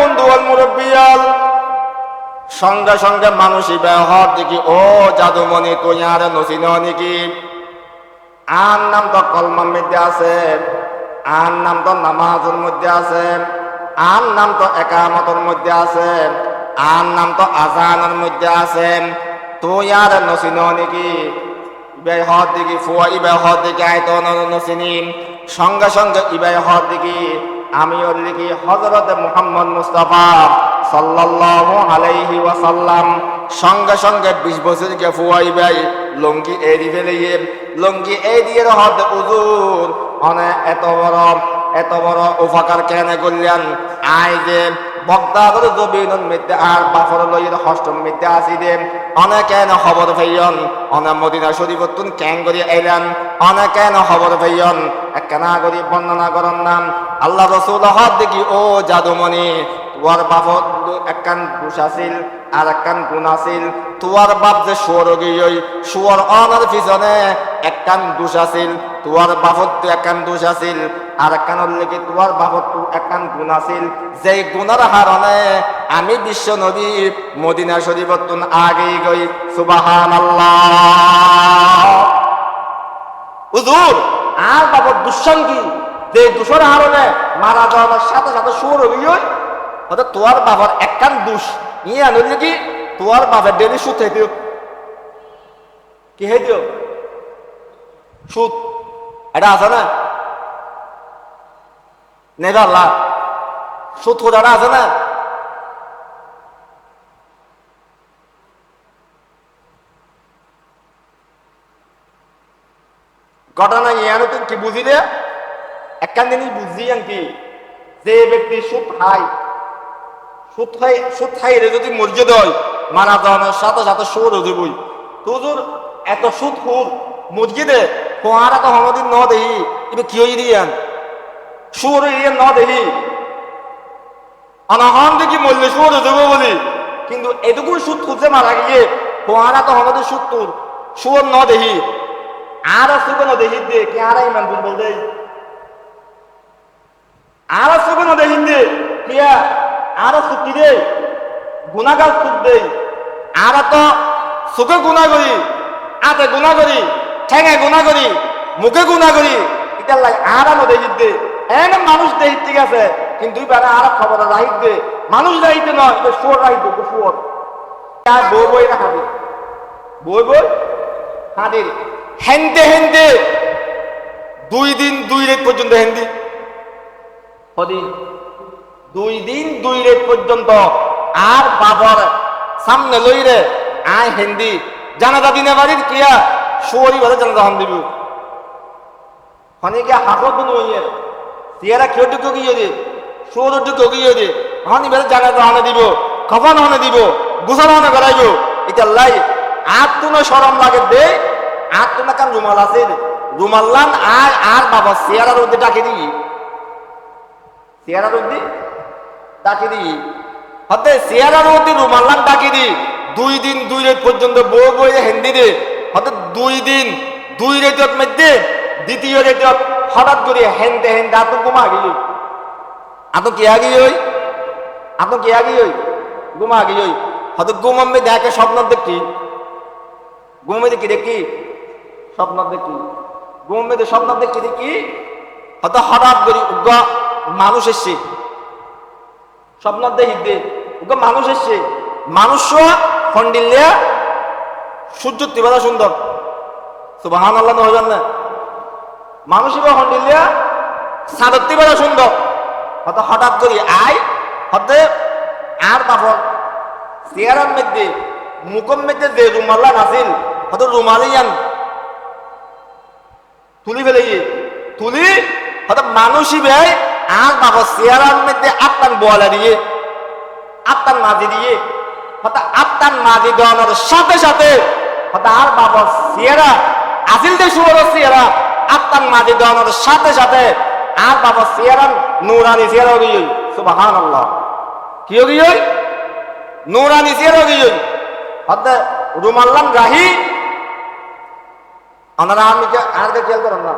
বন্ধু অল মুরব্বিয়াল। সঙ্গে সঙ্গে মানুষই ব্যবহার দেখি ও জাদুমণি তুই আর নসিন নাকি? আর নাম তো কলমার মধ্যে আছে, আর নাম তো নামাজের মধ্যে আছে, আর নাম তো একামতের মধ্যে আছে, আর নাম তো আজানের মধ্যে আছে। তুই আর নসিন নাকি? হদ দিকে ফুয়া ইবাই হদ দিকে আয়ত নসিনি। সঙ্গে সঙ্গে হদ দিকে আমি ওর দিকে হজরত মোহাম্মদ মুস্তাফা সাল্লাল্লাহু আলাইহি ওয়াসাল্লাম সঙ্গে সঙ্গে বিশ বছরকে ফুয়াই ভাই, লঙ্গি এড়ি ফেলিয়ে, লঙ্গি এড়িয়ে হদ উজুর অনে এত বড় এত বড় উপকার কেন করলেন? আয় যে বক্তা জবিনুন মিথ্যা আর বাফর লইয়ের হষ্টম মিথ্যা আসি দে অনেকেন খবর ফেইয়ন অনে মদিনা শরীফতুন ক্যাং করি এলেন, অনেকেন খবর ফেইয়ন একখানা করি বর্ণনা করার নাম আল্লাহ রসুল হদ দেখি, ও জাদুমণি তোয়ার বাপত একখান দুষ আছিল আর একখান গুণ আছিল। তোয়ার বাপ যে শুয়ার গিয়ে শুয়ার অনার পিছনে একখান দোষ আছিল। তোয়ার বাপত তো একখান দোষ আছিল। আর একখানের লেগে তোয়ার বাপত তো একখান গুণ আছিল? যেই গুণের হারণে আমি বিশ্ব নবী মদিনা শরীফতুন আগেই গই। সুবাহান হুজুর, আর বাবর দুঃসঙ্গী যে দূষণ হারণে মারা যাওয়ার সাথে সাথে সুর হইয় হয়তো তোয়ার বাবার একখান দুষ। ইয়ে আনল কি তোয়ার বাবার ডেলি সুদ হয়ে দিও কি হয়ে দিও সুদ এটা আছে না নেবে আল্লাহ সুদ খোঁজাটা আছে না ঘটনা ইয়ানো তুই কি বুঝিলে একখান জিনিস বুঝি কি যে ব্যক্তি সুদ খায় সুদ খাইলে যদি মর্যাদা হয়, মারা যাওয়ানোর সাথে সাথে সুর হইবই তোর এত সুদ খুর মসজিদে কোয়ারা তো হমদিন ন দেহি এবার কি হই দিয়ান সুর ইয়ে ন দেহি অনহন দেখি মরলে সুর দেবো বলি। কিন্তু এটুকু সুদ খুঁজে মারা গিয়ে কোয়ারা তো হমদিন সুদ তোর সুর ন দেহি আর সুগন দেহি দে, কে আর ইমান দুর্বল দেই আর সুগন দেহি দে কিয়া আর সুকি দে গুণাগার সুদ দে আর তো সুখে গুণা করি আতে গুণা করি, ঠেঙে গুণা করি, মুখে গুণা করি। এটা লাই আর আনো দেহি দে এন মানুষ দেহি ঠিক আছে, কিন্তু এবারে আর খবর রাহিত দে। মানুষ রাহিতে নয় এটা সুর রাহিত দে সুর বই বই না খাবে বই বই হাঁটির হেনতে হেনতে। দুই দিন, দুই রেট পর্যন্ত হেন্দি। কদিন দুই দিন দুই রেট পর্যন্ত আর বাবার সামনে লইরে আয় হেন্দি। জানাজা দিনে বাড়ির কিয়া শুয়ারি বাদে জানাজা হাম দিব। হনিকে হাসত কোনো ইয়ে সিয়ারা কেউ টুকু গিয়ে দে শুয়ার টুকু গিয়ে দে, হনি বাদে জানাজা হানে দিব কফন হানে দিব গুছানো হানে করাইব। এটা লাই আর কোনো সরম লাগে দে আর তো না কান রুমাল আছে রুমাল লান আর আর বাবা চেয়ারার মধ্যে ডাকে দিই চেয়ারার মধ্যে ডাকে দিই। হতে চেয়ারার মধ্যে রুমাল লান ডাকে দিই। দুই দিন, দুই রেট পর্যন্ত বউ বই হিন্দি দে। হতে দুই দিন, দুই রেটত মধ্যে দ্বিতীয় রেটত হঠাৎ করে হেনতে হেনতে আতো গুমা গিয়ে আতো কে আগে ওই আতো কে আগে ওই গুমা গিয়ে ওই হয়তো গুমাম্মে দেখে স্বপ্ন দেখি। ঘুমে দেখি দেখি। স্বপ্ন দেখি। ঘুমে স্বপ্ন দেখি দেখি। হয়তো হঠাৎ করি উগ্র মানুষ এসছে। স্বপ্ন দেখি উগ্র মানুষ এসছে। মানুষ ফন্ডিল্লে সূর্য তিবাদা সুন্দর। সুবাহান আল্লাহ নজন না? মানুষ এবার ফন্ডিল্লে সাদর তিবাদা সুন্দর। হয়তো হঠাৎ করি আয় হতে আর বাপর। চেয়ারের মধ্যে, মুখের মধ্যে যে রুমাল্লা নাছিল হয়তো রুমালি আন। তুলি ফেলে তুলি, হয়তো মানুষই ভাই আর বাবা চেয়ারের মধ্যে আত্মান বোয়ালা দিয়ে আত্মান মাঝি দিয়ে হয়তো আত্মান মাঝি দেওয়ানোর সাথে সাথে হয়তো আর বাবা চেয়ারা আসিল যে সুবর চেয়ারা আত্মান মাঝি দেওয়ানোর সাথে সাথে আর বাবা চেয়ারা নুরানি চেয়ারা গিয়ে সুবাহান আল্লাহ কি গিয়ে? নুরানি চেয়ারা গিয়ে। হতে রুমাল্লাম রাহি ওনারা আমি আর খেয়াল করেন না।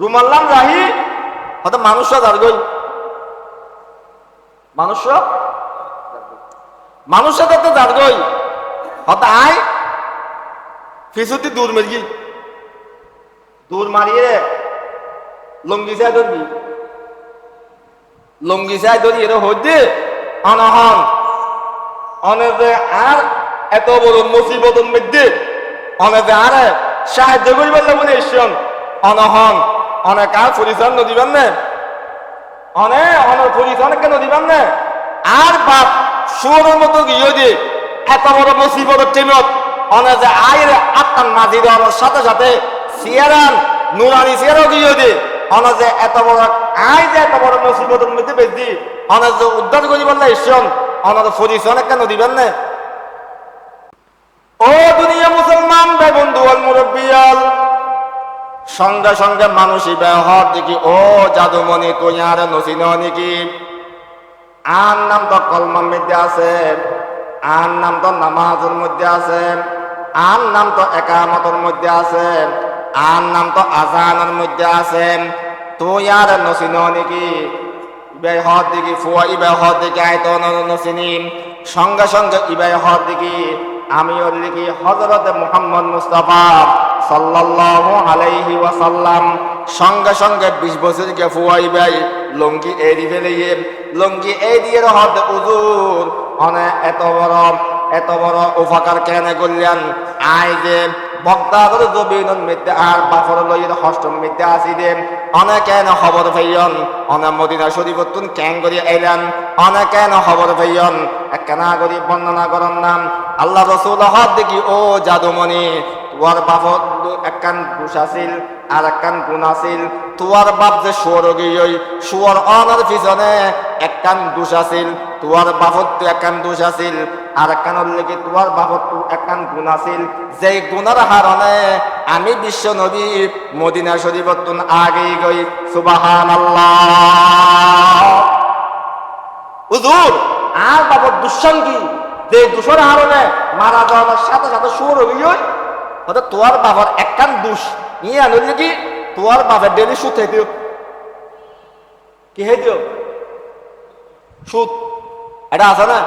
রুমাল্লাম রাহি হয়তো মানুষরা যার গই। মানুষ মানুষের তো যারগই হত আয় ফিসুতি দূর মেরগি দূর মারিয়ে লঙ্গি চাই ধরবি। লঙ্গি চাই ধরি, এর হইতে অনহন। অনেকে আর এত বড় মুসিবতর মধ্যে অনেকে আর সাহায্য করিবার লাগবে ঈশ্বর। অনহন। অনেক আর পরিচয় নদীবেন না? অনেক অনেক পরিচয় কেন দিবেন না? আর বাপ সুরের মতো গিয়ে দিয়ে এত বড় মুসিবতের টিমত অনেক যে আয়ের আত্মার মাঝি দেওয়ার সাথে সাথে সিয়ারান, নুরানি সিয়ারও গিয়ে দিয়ে অনেক যে এত বড় আয় যে এত বড় মুসিবতের মধ্যে বেশি। অনেক যে উদ্ধার করিবার না ঈশ্বর অনেক পরিচয় কেন দিবেন না? ও দুনিয়া মুসলমান ভাই বন্ধু আল মুরব্বিয়াল। সঙ্গে সঙ্গে মানুষই ব্যবহার দেখি, ও জাদুমণি, তুই আর নসিন নাকি? আর নাম তো কলমার মধ্যে আছে, আর নাম তো নামাজের মধ্যে আছে, আর নাম তো একামতের মধ্যে আছে, আর নাম তো আজানের মধ্যে আছে। তুই আর নসিন নাকি? ইবাই দিকে ফুয়া ইবাই হদ দিকে আয়তো নসিনি। সঙ্গে সঙ্গে ইবাই হদ দিকে আমি ওর লিখি হজরত মোহাম্মদ মুস্তাফা সাল্লাল্লাহু আলাইহি ওয়াসাল্লাম সঙ্গে সঙ্গে বিশ বছর কে ফুয়াই ভাই লঙ্গি এরি ফেলিয়ে লঙ্গি এই দিয়ে হদ উজুর অনে এত বড় এত বড় উপকার কেন করলেন? আয় যে বক্তাগর জবিনুন মধ্যে আর বাফর লইয়ের হষ্টম মধ্যে আসি দে অনেক কেন খবর ভাইয়ন অনা মদিনা শরীফতুন ক্যাং করি আইলেন, অনেকেন খবর ভাইয়ন একখানা করি বর্ণনা করন নাম আল্লাহ রসুল হদ দেখি, ও জাদুমণি তোয়ার বাপত একখান দোষ আছিল আর একখান গুণ আছিল? তোয়ার বাপ যে শুয়ার গিয়ে শুয়ার অনার পিছনে একখান দোষ আছিল। তোয়ার বাপত একখান দোষ আছিল। আর একখান লেগে তোয়ার বাপত একখান গুণ আছিল? যে গুণের হারণে আমি বিশ্ব নবী মদিনা শরীফত আগেই গই। সুবাহান হুজুর, আর বাবর দুঃসং কি যে দূষণ হারণে মারা যাওয়ার সাথে সাথে সুর হইয় হয়তো তোর বাবার একখান দুষ। নিয়ে আনলি কি? তোর বাবার ডেলি সুদ হইতেও কি হইতেও সুদ। এটা আছে না?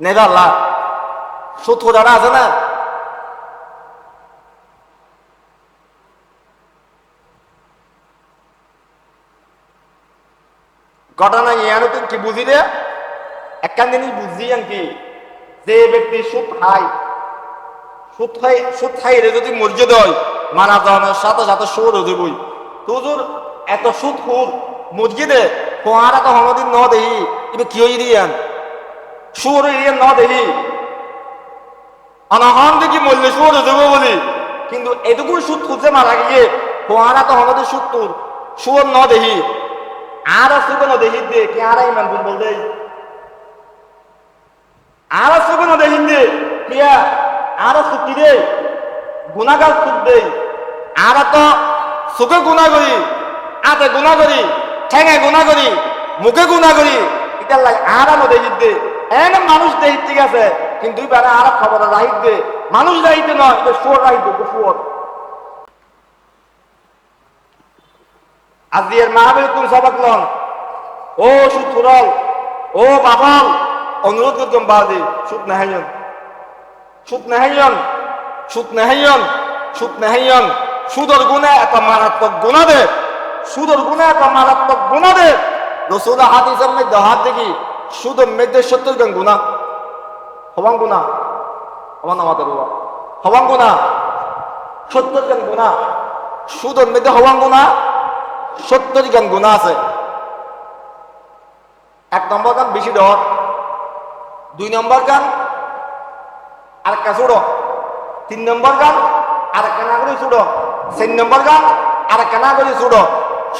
নেবে আল্লাহ সুদ খোঁজাটা আছে না? ঘটনা ইয়ানো কি বুঝি রে একখান জিনিস বুঝি কি যে ব্যক্তি সুদ খায় খাই যদি মর্যাদা হয়, মারা যাওয়ানোর সাথে সাথে সুর হয়ে যাবই তোর এত সুদ খুর মসজিদে কোয়ারা তো হনদিন ন দেহি, এবার কি হই দিয়ান? সুর ইয়ে ন দেহি। অনহন দেখি মরলে সুর হয়ে যাব বলি। কিন্তু এটুকু সুদ খুঁজে মারা গিয়ে কোয়ারা তো হনদিন সুদ তোর সুর ন দেহি। আর দেহি দে কি আর ইমান বল দেই? আর কোনো দেহি দে কিয়া আর সুকি দে গুণাগার সুখ দেই। আর তো সুখে গুণা করি আতে গুণা করি, ঠেঙে গুণা করি, মুখে গুণা করি। এটা লাগে আর আনো দেহি দে এনে মানুষ দেহি ঠিক আছে, কিন্তু এবারে আর খবর রাহিত দে মানুষ রাহিত নয় শুয়ার রাহিত শুয়ার। আজিয়ের মাহবিল কোন সবাক লন। ও সুথুরল, ও বাবল, অনুরোধ করতাম বাদি সুত নাহাইয়ন সুত নাহাইয়ন সুত নাহাইয়ন সুত নাহাইয়ন। সুদর গুণে এত মারাত্মক গুণা দে। সুদর গুণে এত মারাত্মক গুণা দে। রসুল হাদিসের মধ্যে হাত দেখি, সুদের মধ্যে সত্তর জন গুণা। হবাং গুণা। হবাং আমাদের বাবা সত্তর জন গুণা। সুদের মধ্যে হবাং গুণা। সত্তর জ্ঞান গুণা আছে। এক নম্বর গান বেশি দেওয়ার দুই নম্বর গান আর একটা ছোড়ো তিন নম্বর গান আর একটা না করে ছোড়ো চার নম্বর গান আর একটা না করে ছোড়ো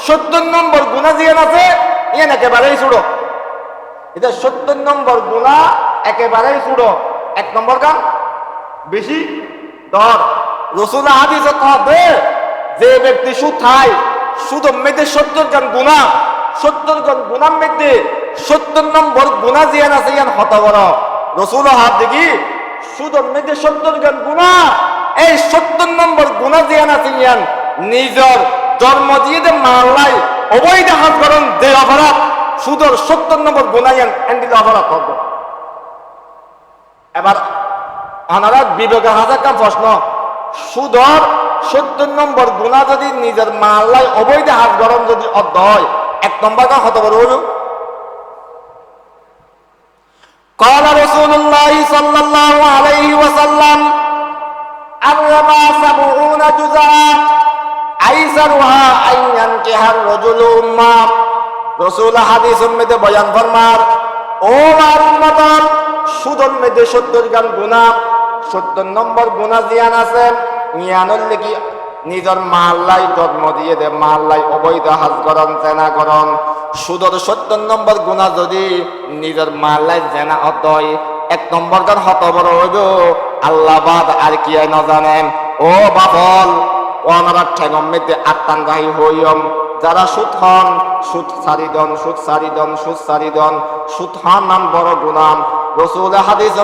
সত্তর নম্বর গুণা জিয়ান আছে ইয়ান একেবারেই ছোড়ো এটা সত্তর নম্বর গুণা একেবারেই ছোড়ো এক নম্বর গান, বেশি দর রসুল হাদিস দে যে ব্যক্তি সুদ খায় শুধু মেয়েদের সত্তর জন গুণা, সত্তর জন গুণার মধ্যে সত্তর নম্বর গুণা জিয়ান আছে ইয়ান হত বড় রসুল হাত দেখি শুধু মেয়েদের সত্তর জন গুণা। এই সত্তর নম্বর গুণা জিয়ান আছে ইয়ান। নিজর জন্ম দিয়ে দে মাল্লাই, অবৈধ হাত করেন, দে অপরাধ সুদর সত্তর নম্বর গুনাইয়ান এন্ডিল অপরাধ করব এবার ওনারা বিবেকের হাজার কাম প্রশ্ন, সুদর সত্তর নম্বর গুণা যদি নিজের মাল্লাই অবৈধ হাত গরম যদি অর্ধ হয়, এক নম্বর কাম হতে পারব হলো قال رسول الله صلى الله عليه وسلم الربا سبعون جزءا أيسرها أن ينكح الرجل أمه রসুল হাদিস মধ্যে বয়ান ফরমার ও আর উম্মতন সুদর মধ্যে সত্তর গান গুণা সত্তর নম্বর গুণা জিয়ান আছে নিয়ানোর লেগি নিজের মাল্লাই জন্ম দিয়ে দে, মাল্লাই অবৈধ হাজ করন জেনা করন সুদর সত্তর নম্বর গুণা যদি নিজের মাল্লাই জেনা অতয়, এক নম্বর গান হত বড় হইব, আল্লাহ বাদ আর কি ন জানেন ও বাবল ওনারা ঠেঙম মেতে আত্মান গাহি হইয়ম। যারা সুত হন সুদ সারিদন সুদ সারিদন সুদ সারিদন সুদ হন নাম বড় গুনাম রসুল হাদিস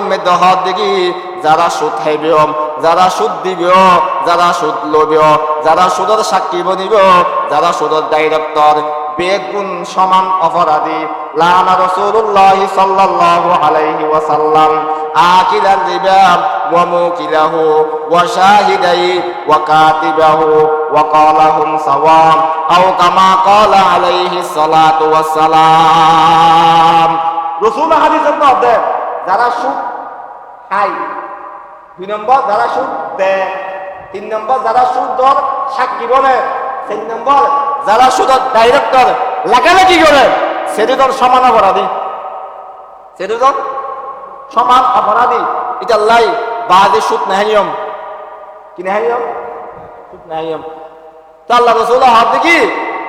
হদ দেখি, যারা সুদ খাইবেও যারা সুদ দিবেও, যারা সুদ লবেও, যারা সুদের সাক্ষী বনিব যারা সুদের ডাইরেক্টর, বেগুন সমান অপরাধী, লানা রসুল্লাহ সাল্লাল্লাহু আলাইহি ওয়াসাল্লাম আকিলার রিবা ওয়া মুকিলাহু, ওয়া শাহিদাই, ওয়া কাতিবাহু, ওয়া ক্বালাহুম সাওয়াম, আও কামা ক্বালা আলাইহি সালাতু ওয়াস সালাম রসুল হাদিসের মধ্যে যারা সুদ খায় দুই নম্বর যারা সুদ দেয়, তিন নম্বর যারা সুদ দর সাক্ষী বলে তিন নম্বর যারা সুদর ডাইরেক্টর লেখালেখি করে সেদিন সমান অপরাধী। সেদিন সমান অপরাধী। এটা লাই বাদে সুদ নেহাইয়ম কি নেহাইয়ম সুদ নেহাইয়ম তা আল্লাহ রসুল হাত দেখি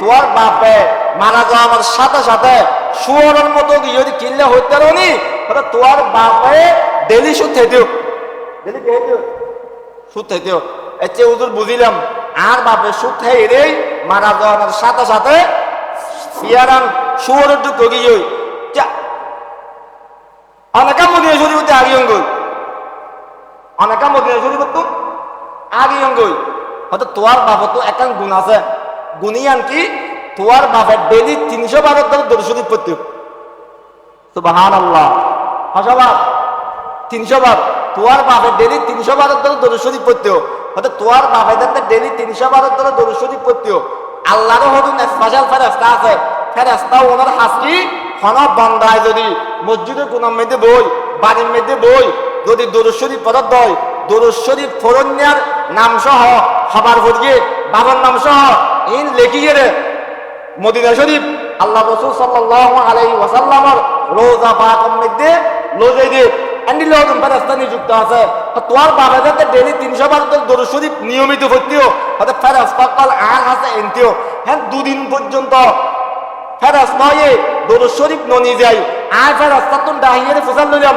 তোমার বাপে মারা যাওয়ার সাথে সাথে শুয়ারের মতো যদি কিনলে হইতে তাহলে তোমার বাপে ডেলি সুদ খাইতেও হুজুর বুঝিলাম, আর বাপে সুদ রেই মারা যাওয়ার সাথে সাথে অনেকা তোয়ার বাপত তো গুণ আছে। গুণই আনকি তোয়ার বাপের ডেলি তিনশো বারো দর্শনী পড়তে তো বাহান আল্লাহ তিনশো বার। তোয়ার বাপের ডেলি তিনশো বারো ধরে দর্শনী পড়তে হয়তো তোয়ার বাপের ধরে ডেলি তিনশো বারো ধরে দর্শনী পড়তে আল্লাহরও হয়তো স্পেশাল ফেরেস্তা আছে। ফেরেস্তা ওনার হাসকি হন বন্দায় যদি মসজিদের কোন মেয়েদে বই, বাড়ির মেয়েদে বই, যদি দরশ্বরী পদার দয় দরশ্বরী ফরন্যার নাম সহ সবার ভরিয়ে বাবার নাম সহ ইন লেখি গেলে মদিনা শরীফ আল্লাহ রসুল সাল্লাহ আলাই ওয়াসাল্লামর রোজা পাকের মধ্যে লোজাই দিয়ে এন্ডিল ফেরাস্তা নিযুক্ত আছে। তোমার বাবা যাতে ডেলি তিনশো বার দরুদ শরীফ নিয়মিত ভর্তিও হয়তো ফেরাস্তা কাল আন আছে এনতিও হ্যাঁ দুদিন পর্যন্ত ফেরাস নয় শরীফ ননি যাই আর ফেরাস্তা তো ডাহিয়ে ফসল লইলাম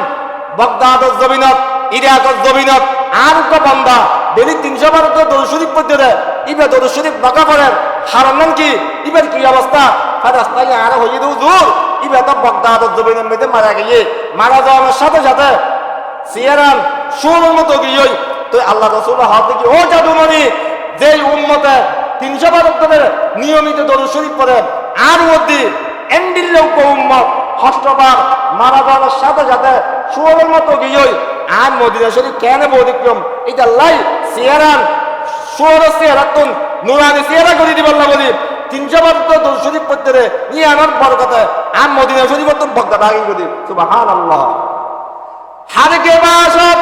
বগদাদর জমিনত ইরাকর জমিনত, আর তো বন্দা ডেলি তিনশো বার তো দরুদ শরীফ পড়তে দেয়। ইবে দরুদ শরীফ বাঁকা পড়েন হারান কি? ইবের কি অবস্থা? ফেরাস্তা আর হয়ে দেউ দূর ইবে তো বগদাদর জমিনের মধ্যে মারা গিয়ে, মারা যাওয়ার সাথে সাথে সিয়ারান সুরের মতো গিয়ে, তো আল্লাহ রসুল হাত দেখি, ও জাদুমণি যে উম্মতে তিনশো বারোত্তরের নিয়মিত দরুদ শরীফ পড়ে, আর মধ্যে এন্ডিল্লেও উম্মত হস্তবার মারা যাওয়ার সাথে সাথে সুরের মতো গিয়ে, আর মদিনা শরীফ কেন ব্যতিক্রম? এটা লাই সিয়ারান, সুর সিয়ারাতুন, নুরানি সিয়ারা করে দিবার না তিনশো বার তো শরীফ পড়তে রে নিয়ে কথা। আর মদিনা শরীফ তো বক্তা ডাকি করি সুবাহান আল্লাহ হারকে বাসব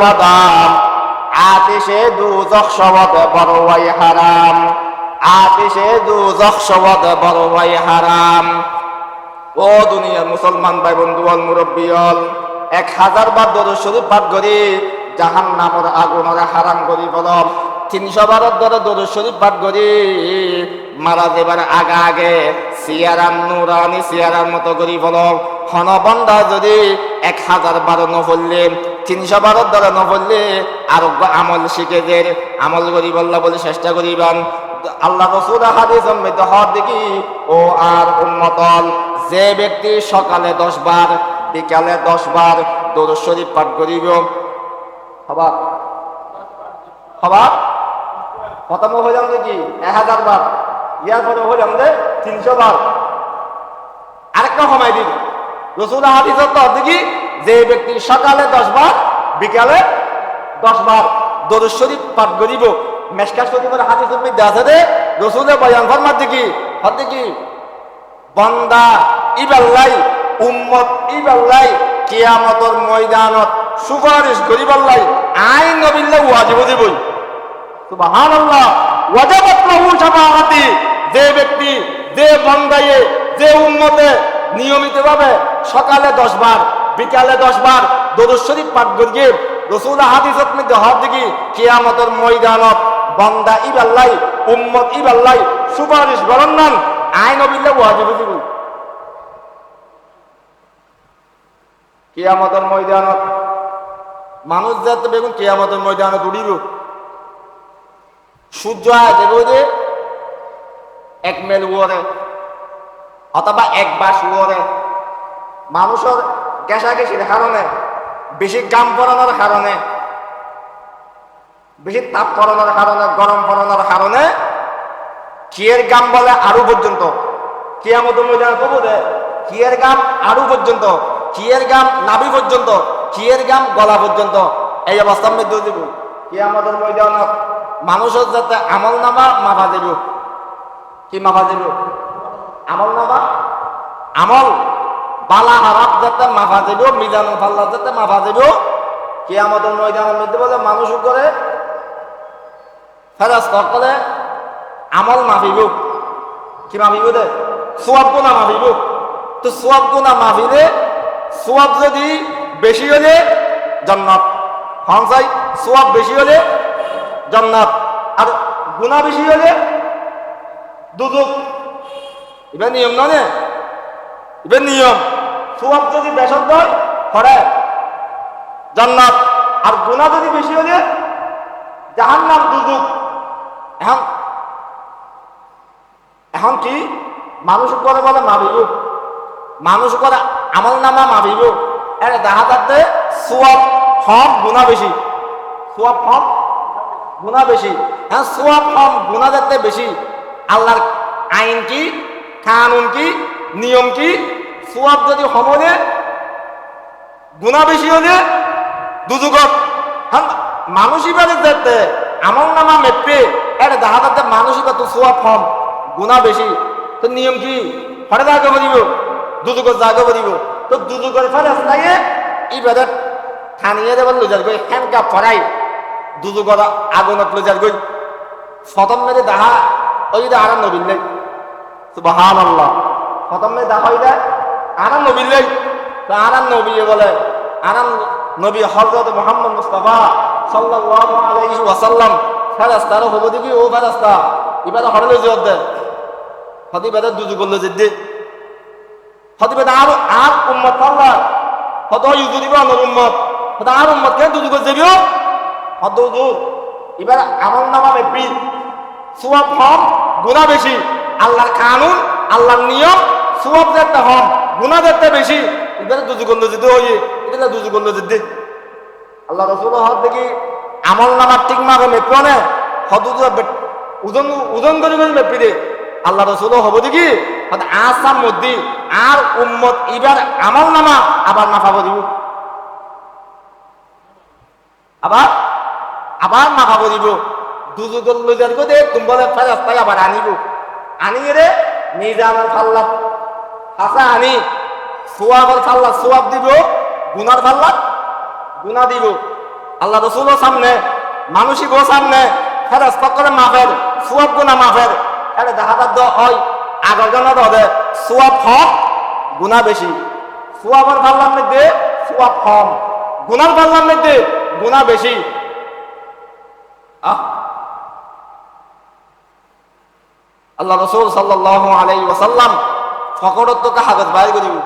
মাদাম। আতিশে দুজখ আতিশে দুজখ মুসলমান ভাই বন্ধু অল মুরব্বী এক হাজার বার দরুদ শরীফ পাঠ করি। জাহান নামর আগুনরে হারাম করি বলম। তিনশো বারোর দরে দরুদ শরীফ পাঠ করি। মারা যাবার আগে আগে সিয়ারাম নুরানি সিয়ারার মতো করি বলম। হনবন্দা যদি এক হাজার বারো নফললে তিনশো বারোর দ্বারা নফললে আরোগ্য আমল শিখে যে আমল করি বললা বলে চেষ্টা করিবান। আল্লাহ রসুল হাদিস মধ্যে হওয়ার দেখি, ও আর উন্মতল যে ব্যক্তি সকালে দশ বার, বিকালে দশ বার দরুদ শরীফ পাঠ করিব হবা হবা প্রথমে হইলাম যে কি? এক হাজার বার। ইয়ার পরে হইলাম যে তিনশো বার। আরেকটা সময় দিন। রসুল হাদিসের তো দেখি যে ব্যক্তি সকালে দশ বার, বিকালে দশ বার দরুদ শরীফ পাঠ করিব। মেশকা শরীফের হাদিসের মধ্যে আছে রে রসুলের বয়ান ফরমার দেখি হর দেখি বন্দা ইবাল্লাই উম্মত ইবাল্লাই কিয়ামতর ময়দানত সুপারিশ করিবাল্লাই আইন নবিল্লা ব্যক্তি বান্দায়ে সকালে 10 বার বিকালে 10 বার দরুদ পাঠ করিয়ে রাসূল হাদিসত মধ্যে হর দেখি কিয়ামতের ময়দানত, বান্দা ইবাল্লাই উম্মত ইবাল্লাই সুপারিশ বরণন আইন নবিল্লা ওয়াজিব ময়দানত মানুষ যাতে বেগুন কিয়ামতের ময়দানত উড়িব সূর্য দেব যে এক মেল উড়ে অথবা এক বাস উড়ে মানুষের গেসাগেসির কারণে, বেশি গাম পড়ানোর কারণে, বেশি তাপ পড়ানোর কারণে, গরম পড়ানোর কারণে কিয়ের গাম বলে আরও পর্যন্ত। কিয়ামতের ময়দানে কবু দে কিয়ের গাম আরও পর্যন্ত কিয়ের গাম নাভি পর্যন্ত। কিয়ের গাম গলা পর্যন্ত? এই অবস্থার মধ্যে দিব। কিয়ামতের ময়দানত? মানুষের যাতে আমল নামা মাফা দেব। কি মাফা দেব? আমল নামা? আমল। বালা হারাপ যাতে মাফা দেব মিজান ফাল্লা যাতে মাফা দিব। দেব কিয়ামতের ময়দানের মধ্যে বলে মানুষ করে? ফেরাস সকলে আমল মাফিব কি মাফিব দে? সোয়াব গুণা মাফিব তো সোয়াব গুণা মাফিলে সোয়াব যদি বেশি হলে জান্নাত। হংসাই সোয়াব বেশি হলে জান্নাত। আর গুণা বেশি হলে দুদুক। এবার নিয়ম নয় এবার নিয়ম। সোয়াব যদি বেসর হয় করে জান্নাত। আর গুণা যদি বেশি হলে জাহান্নাম, দুদুক। এখন এখন কি? মানুষ করে বলে মাভিব মানুষ করে আমল নামা মাভিব এর দেখা হম গুণা হম হ্যাঁ হম বেশি। আল্লাহর আইন কি, কানুন কি, নিয়ম কি? সোয়াব যদি হমনে গুণা বেশি হলে দুযুগত। হ্যাঁ যাতে আমল নামা মেপে এটা দেখা যাচ্ছে মানুষই বা তো সোয়াব হম গুণা বেশি। তো নিয়ম কি? হরে জাগে বলিব, দুযুগত জাগে বলিব। তো দুযুগের ফেরাস লাগে ই বেদে থানিয়ে দেবার লুজার গই হ্যান্ডকাপ ফরাই দুযুগত আগুনত লুজার গই ফতম মেরে দাহা ওই দে আরাম নবীন নেই। সুবাহান আল্লাহ ফতম মেরে দাহা ওই দে আরাম নবীন নেই। তো আরাম নবী বলে, আরাম নবী হজরত মোহাম্মদ মুস্তাফা সাল্লাল্লাহু আলাইহি ওয়াসাল্লাম ফেরাস্তার হব দেখি, ও ফেরাস্তা এবারে হরলে জোর দেয়। হদি বেদা দুজু করল যে আল্লাহর কানুন, আল্লাহর নিয়ম, সুয়াব যাতে হম গুণা যাতে বেশি। এবারে দুজু করল যেতে হইয়ে, এটা দুজু করল আল্লাহ রসুল হদ দেখি, আমল নামার ঠিক মেপনে হদ ওজন ওজন করে মেপি দে। আল্লাহ রসুল হব দেখি আসাম মধ্যে আর উম্মত এবার আমল নামা আবার মাফাব দিব। আবার আবার মাফাব দিব। দুযুগল লইজার করে তুমবলে ফেরাস্তায় আবার আনিব। আনিয়ে রে মিজানের ফাল্লা হাসা আনি সোয়াবের ফাল্লা সোয়াব দিব, গুনার ফাল্লা গুনা দিব। আল্লাহ রসুলও সামনে, মানুষই গো সামনে ফেরাস্তা করে মাফের সোয়াব গুনা মাফের। এটা দেখা যাক হয়। আগর জন্য দে সোয়াব হম গুণা বেশি। সোয়াবের পাল্লার মধ্যে সোয়াব হম গুনার পাল্লার মধ্যে গুণা বেশি। আল্লাহ রসুল সাল্লাহ আলাই ওসাল্লাম ফকরত তোকে হাগত বাইর করিব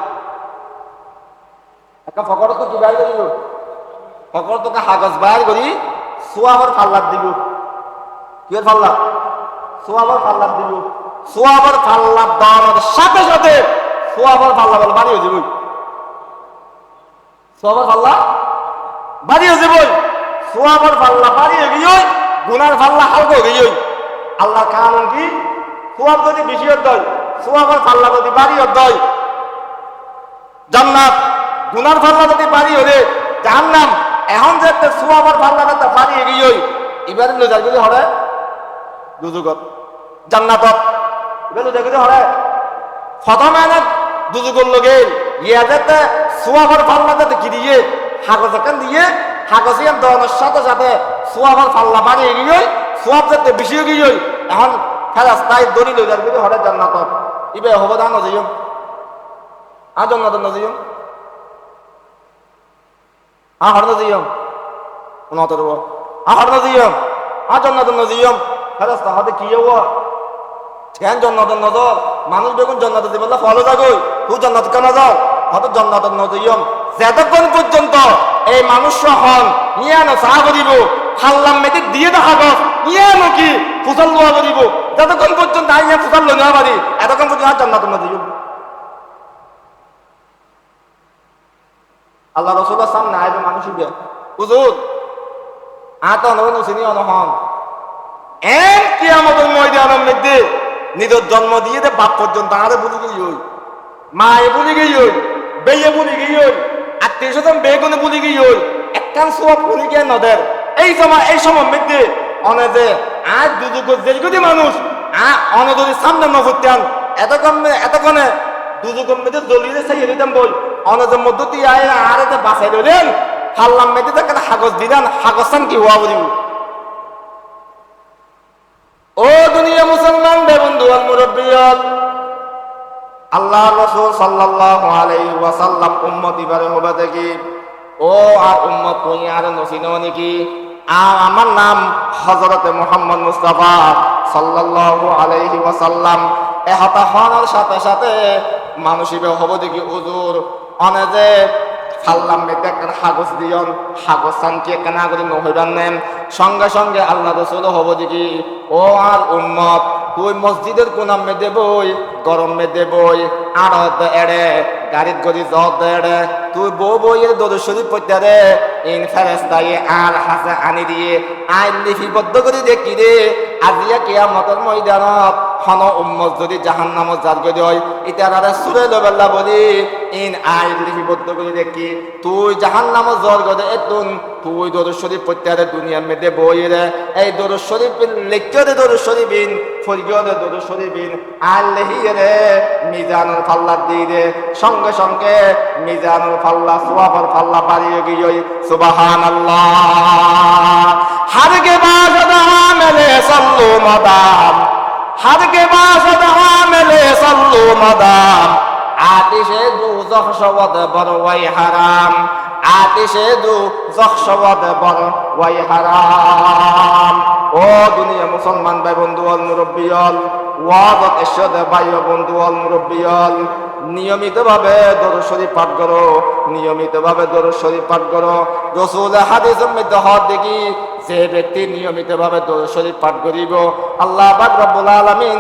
একটা ফকরত কি বাইর করিব ফকরত তোকে হাগজ বাইর করি সোয়াবের পাল্লার দিব কিয়ের পাল্লা সোয়াবর পাল্লা দিব সোয়াবর পাল্লা দেওয়ার সাথে সাথে সোয়াবর পাল্লা বলে বাড়ি হয়ে যাবই। সোয়াবর পাল্লা বাড়ি হয়ে যাবই। সোয়াবর পাল্লা বাড়ি হয়ে গিয়ে গুনার পাল্লা হালকা গিয়ে আল্লাহ কানুন কি? সোয়াব যদি বেশি অধ্যয় সোয়াবের পাল্লা যদি বাড়ি অধ্যয় জান্নাত। গুনার পাল্লা যদি বাড়ি হলে জাহান্নাম। এখন যে সোয়াবের পাল্লাটা বাড়ি এগিয়ে এবারে লোজার গুলি হরে দুযুগত। জান্নাতত। লোজার গুলি হরে প্রথমে না দুযুগর লগে ইয়াতে সোয়াবের পাল্লাটা কি দিয়ে কাগজ এখান দিয়ে কাগজিয়ান দেওয়ানোর সাথে সাথে সোয়াবের পাল্লা বাড়ি এগিয়ে সোয়াব যাতে বেশি এগিয়ে এখন ফেরাস্তায় দড়ি লোজার গুলি হরে জান্নাতত। ইবে হব দান নজিয়ম। আর জান্নাত নজিয়ম। আহার নজিয়ম। উনতর আহার নজিয়ম। আর জান্নাত নজিয়ম। ফেরাস্তা হাতে কি হব? কেন জন্নত নজর। মানুষ বেগুন জন্নত দিব না ফলো যাগই তু জন্নত কেন যাও? হয়তো জন্নত নজরিয়ম যতক্ষণ পর্যন্ত এই মানুষ হন ইয়ানো চাহ করিব। খাল্লাম মেটি দিয়ে দেখা গছ ইয়ানো কি? ফুসল লোয়া করিব। যতক্ষণ পর্যন্ত আইয়া ফুসল লোয়া পারি এতক্ষণ পর্যন্ত আর জন্নত নজরিয়ম আল্লাহ রসুলের সামনে আইবে মানুষ ইবে হুজুর আত অনবন চিনি অনহন। এন কিয়ামতের ময়দানের মধ্যে নিজের জন্ম দিয়ে দে, বাপ পর্যন্ত আরে বলি গই ওই। মায়ে বলি গই ওই, বেয়ে বলি গই ওই, আত্মীয় স্বজন বেগুনে বলি গই ওই। একখান সব বলি গিয়ে নদের এই সময় এই সময় মধ্যে অনে যে আজ দুদুক যেগুলি মানুষ অনে যদি সামনে ন করতেন এতক্ষণ এতক্ষণে দুদুকের মধ্যে জলিয়ে চাইয়ে দিতাম বই অনেদের মধ্য দিয়ে আয় আর যে বাঁচাই দিলেন হাল্লাম মেয়েতে দেখেন হাগজ দিলেন, হাগজ কি হওয়া বলিব? ও দুনিয়া মুসলমান বন্ধু মুরব্বিয়াত। আল্লাহ রাসূল সাল্লাল্লাহু আলাইহি ওয়াসাল্লাম উম্মত ইবারে হবে দেখি। ও, আর উম্মত তুই আর নসিনো নাকি? আমার নাম হযরতে মুহাম্মদ মুস্তাফা সাল্লাল্লাহু আলাইহি ওয়াসাল্লাম। এ হতা হওয়ার সাথে সাথে মানুষ ইবে হবে দেখি হুজুর, অনে মেতে একটা হাগজ দিয়ন, হাগজ সানকি কেনা করে নহইবান নেন। সঙ্গে সঙ্গে আল্লাহ রসুল হব দেখি ও আর উম্মত, তুই মসজিদের কোনাম মেদে বই গরম মেদে বই আর এড়ে, গাড়ির গড়ি জত এড়ে, তুই বউ বইয়ের দরু শরীফ রে ইন ফেরেস দায়ে আর হাসে আনি দিয়ে, আইন লিপিবদ্ধ করে দেখি রে, আজিয়া কিয়া মতর ময়দানত হন উম্মত যদি জাহান নামত গদি হয় ইতারা সুরে লবেল্লা বলি, ইন আইন লিপিবদ্ধ করে দেখি তুই জাহান নামত জ্বর গদে এতুন, তুই দরু শরীফ পড়তে রে দুনিয়ার মেদে বই রে এই দরু শরীফ লিখতে দে দরু শরীফিন ফরিগিয়ে দে দরু শরীফিন আর লেহিয়ে রে মিজানুর পাল্লা দিয়ে দে। সঙ্গে সঙ্গে মিজানুর পাল্লা সোয়াবর পাল্লা বাড়িয়ে গিয়ে সুবাহান আল্লাহ হারগে বাসদা মেলে সল্লু হারগে বাসদা মেলে সল্লু মাদাম। আতিশে দু জহসবদ বড় ওয়াই হারাম। আতিশে দু জহসবদ বড় ওয়াই হারাম। ও দুনিয়া মুসলমান ভাই বন্ধু অল মুরব্বিয়ল ওয়াজত এসদ ভাই বন্ধু অল মুরব্বিয়ল নিয়মিত ভাবে দরুদ শরীফ পাঠ করো নিয়মিত ভাবে দরুদ শরীফ পাঠ করো। রসুল হাদিসের মধ্যে হদ দেখি, যে ব্যক্তি নিয়মিত ভাবে দরুদ শরীফ পাঠ করিব, আল্লাহ পাক রব্বুল আলামিন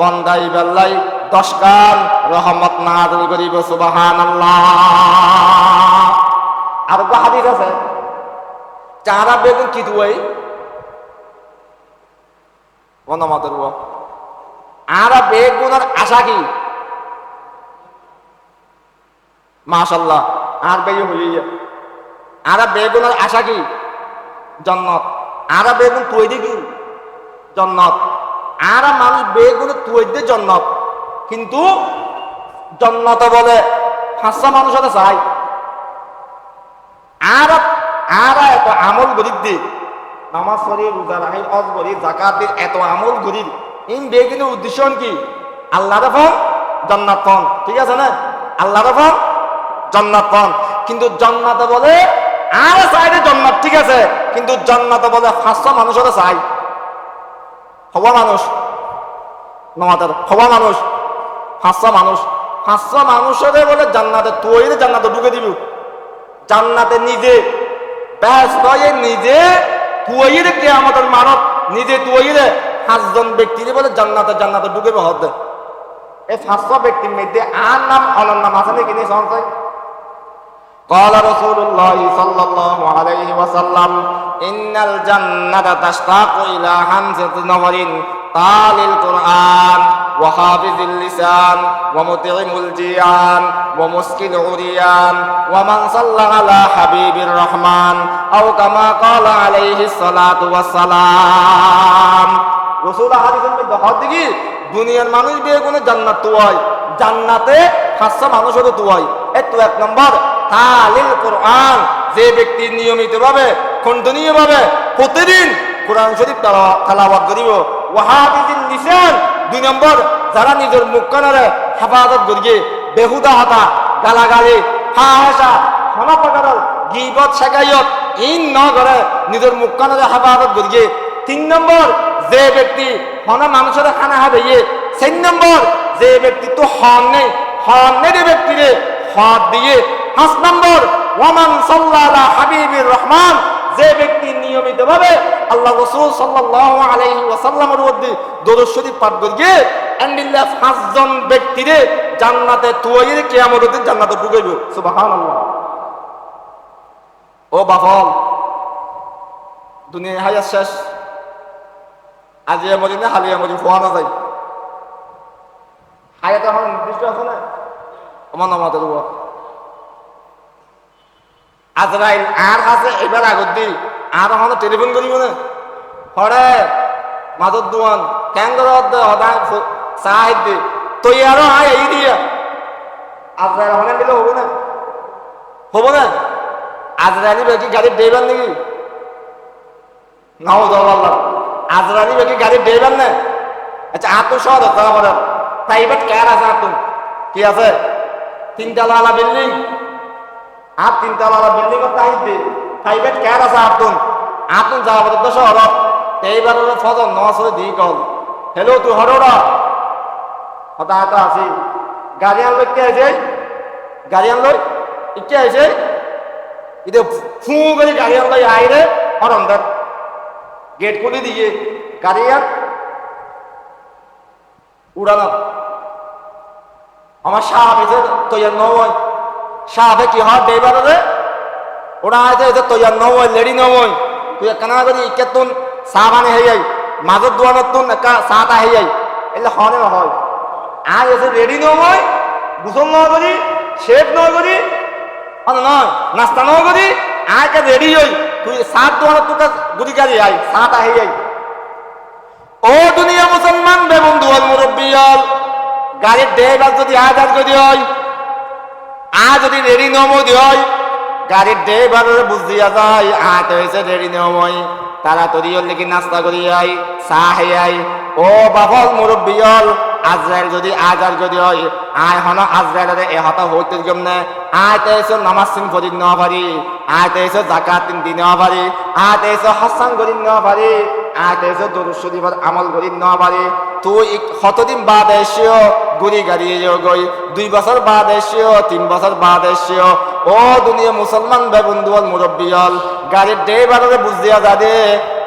বন্দাই বেল্লাই দশ কান রহমত নাদল করিব সুবাহান আল্লাহ আর হাদিস আছে, চারা বেগুন কি দুয়াই বন্ধমাতের আর বেগুনের আশা কি? মাশাল্লাহ আর বেয়ে হইয়া বেগুনের আশা কি? জন্নত। আর বেগুন দি কি জন্নত। আর মানুষ বেগুন দে জন্নত। কিন্তু জন্নত বলে পাঁচটা মানুষ হতে চাই আর আর এত আমল গরিব দি। নামাজ পড়ি, রোজা রাখি অজ করি জাকাত এত আমল গরিব। ইন বেগুনের উদ্দেশ্য কি? আল্লাহ ফোন জন্নাত ঠিক আছে না? আল্লাহ ফোন জন্নাত কিন্তু জন্নাতে বলে আর সাইডে জন্নাত, ঠিক আছে? কিন্তু জন্নাতে বলে পাঁচশো মানুষ হলে চাই। হবা মানুষ। নমাতের হবা মানুষ। পাঁচশো মানুষ। পাঁচশো মানুষ হলে বলে জান্নাতে তুই জান্নাতে ঢুকে দিবি। জান্নাতে নিজে, ব্যস্ত নিজে তুই কে আমাদের মানব নিজে তুই পাঁচজন ব্যক্তি বলে জান্নাতে জান্নাতে ঢুকে হতে এই পাঁচশো ব্যক্তির মধ্যে আর নাম অনর নাম আছে নাকি নিয়ে সঞ্চয় قال رسول الله صلى الله عليه وسلم إن الجنة تشتاق إلى همزة نهر তালিল কোরআন وحافظ اللسان ومطعم الجيعان ومسكن العريان ومن صلى على حبيب الرحمن أو كما قال عليه الصلاة والسلام রসুল হাদিসের মধ্যে হদ দেখি, দুনিয়ার মানুষ বিয়ে কোনো জান্নাত তুয়াই জান্নাতে হাসা মানুষ হতো তুয়াই এ তো এক নম্বর, তালিল কোরআন, যে ব্যক্তি নিয়মিতভাবে, খণ্ডনীয়ভাবে প্রতিদিন কোরআন শরীফ তালাবাদ করিব ওয়াহাবিজিল লিসান দুই নম্বর, যারা নিজের মুখ কানারে হেফাজত করিয়ে বেহুদা হতা, গালাগালি হা হাসা হনা প্রকারের গিবত শেখাইয়ত, ইন ন করে নিজের মুখ কানারে হেফাজত করিয়ে তিন নম্বর, যে ব্যক্তি হনা মানুষের খানা হবে ইয়ে। তিন নম্বর, যে ব্যক্তি তো হন নেই হন নেই ব্যক্তিরে হদ দিয়ে। পাঁচ নম্বর, ওয়ামান সাল্লাল্লাহ হাবিবির রহমান, যে ব্যক্তি নিয়মিতভাবে আল্লাহ রসুল সাল্লাল্লাহু আলাইহি ওয়াসাল্লামের মধ্যে দরুদ শরীফ পাঠ করিয়ে আন্দিল্লাহ পাঁচজন ব্যক্তিরে জান্নাতে তুয়াইরে কিয়ামতের জান্নাতে ঢুকাইব। সুবহানাল্লাহ। ও বাফল দুনিয়া হায়াত শেষ। আজিয়া মরি না হালিয়া মরি হওয়া না যায় হায়াত এখন নির্দিষ্ট আছে না? আমার নামাতে দেবো আজরাইল আর আছে এবার আগত দি। আর এখন টেলিফোন করিব না। হরে মাজত দোয়ান কেন্দ্র সদায় চাহ দি। তই আৰু আই এই দিয়া। আজরাইল এখন দিলে হব না? হব না? আজরাইলি বাকি গাড়ির ড্রাইভার নাকি? নাও দরবার আজরাইলি বাকি গাড়ির ড্রাইভার না? আচ্ছা শহর হতে হবে প্রাইভেট কার আছে আতুন কি আছে? তিনতলা বিল্ডিং আর তিনতলা বিল্ডিং আসবে প্রাইভেট কার আছে আতুন আতুন যাওয়া বলে তো শহর এইবার ফজর নশো দি কল। হেলো তুই হরোড়া হতা হতা আছি। গাড়ি আনলো, কে আছে গাড়ি আনলো? কে আছে ইতে ফু করে গাড়ি আনলো আইরে হরন্দার গেট খুলে দিয়ে আর উড়ানো আমার সাহাব এসে তৈয়ার নয় সাহাবে কি হয় ড্রাইভারে ওরা আছে এসে তৈয়ার নয় লেডি নয় তুই কেনা করি ইকে তুন চাহ পানি হয়ে যাই মাজত দোয়ানত তুন একা চাহটা হয়ে যাই এলে হনে নহয় আজ এসে রেডি নয় গোসল নয় করি, শেফ নয় করি নয় নাস্তা নয় করি, আয় রেডি হই। তুই চাহ দোয়ানত তোকে গুড়ি গাড়ি আই চাহটা হয়ে আই ও দুনিয়া মুসলমান বেবন্ধু হল মুরব্বিয়ল গাড়ির ড্রাইভার যদি আজাদ যদি হয়, আ যদি রেডি নমদি হয় গাড়ির ড্রাইভারের বুঝিয়া যায় আট হয়েছে রেডি নময় তাড়াতাড়ি হল নাকি নাস্তা করি আই চাহ আই। ও বাফল মুরব্বিয়ল আজরাইল যদি আজার যদি হয়, আয় হন আজরাইলের হতা হইতে জন্য। আয় তেইশ নামাজ সিং ফরিদ নেওয়া পারি, আয় তেইশ জাকাত দিন নেওয়া পারি, আয় তেইশ হাসান গরিব নেওয়া পারি। তেইশ দরুদ শরীফের আমল করি নেওয়া পারি, তুই কতদিন বাদ এসিও গুড়ি গাড়িয়ে গই? দুই বছর বাদ এসিও, তিন বছর বাদ এসিও। ও দুনিয়া মুসলমান বেবন্ধু হল মুরব্বিয়ল গাড়ির ড্রাইভারে বুঝিয়া যা দে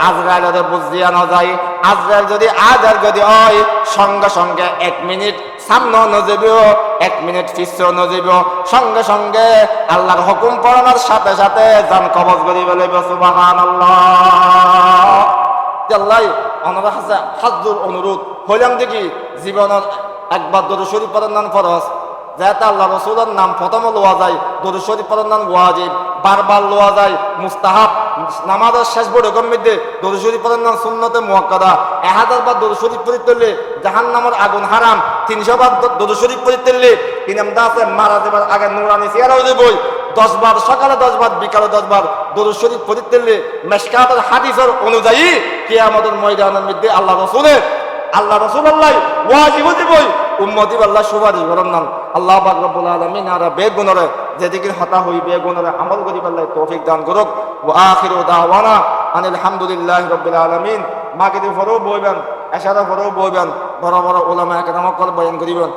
আজরাইলরে বুঝিয়া না যায়। আজরাইল যদি আজার যদি হয় সঙ্গে সঙ্গে এক মিনিট সামনে নজেবিও এক মিনিট পিছু নজেব সঙ্গে সঙ্গে আল্লাহর হুকুম পড়ানোর সাথে সাথে জান কবজ করি বলে সুবাহান আল্লাহ অনারা হাসে হাজুর অনুরোধ। হইলাম দেখি জীবনের একবার দরু শরীফ পড়ার নাম ফরস যেটা আল্লাহ রসুলের নাম প্রথম লোয়া যায়, দরু শরীফ পড়ার নাম ওয়াজিব। বারবার লোয়া যায়, মুস্তাহাব, নামাজের শেষ বড় গম্মিদে দরু শরীফ পড়ার নাম সুন্নতে মুয়াক্কাদা। এক হাজার বার দরু শরীফ পড়ি তুললে জাহান নামের আগুন হারাম। তিনশো বার দরু শরীফ পড়ি তুললে ইনামদা আছে মারা যাবার আগে নুরানি দেবই দশ বার, সকালে দশ বার, বিকালে দশ বার দরুদ শরীফ পড়ি তুললে মেশকাতের হাদিসের অনুযায়ী কে আমাদের ময়দানের মধ্যে আল্লাহ রসুলের, আল্লাহ রসুল আল্লাহ ওয়াজিব দিবই উম্মতি আল্লাহ সুপারিশ করেন আল্লাহ পাক রব্বুল আলামিন আর বেগুনরে যেদিকে হতা হই বেগুনরে আমল করি আল্লাহ তৌফিক দান করুক। ওয়া আখিরু দাওয়ানা আনিল হামদুলিল্লাহি রাব্বিল আলামিন। মাকে দি ফরও বইবেন এশারা ফরও বইবেন, বড় বড় ওলামা একরামক বয়ান করিবেন।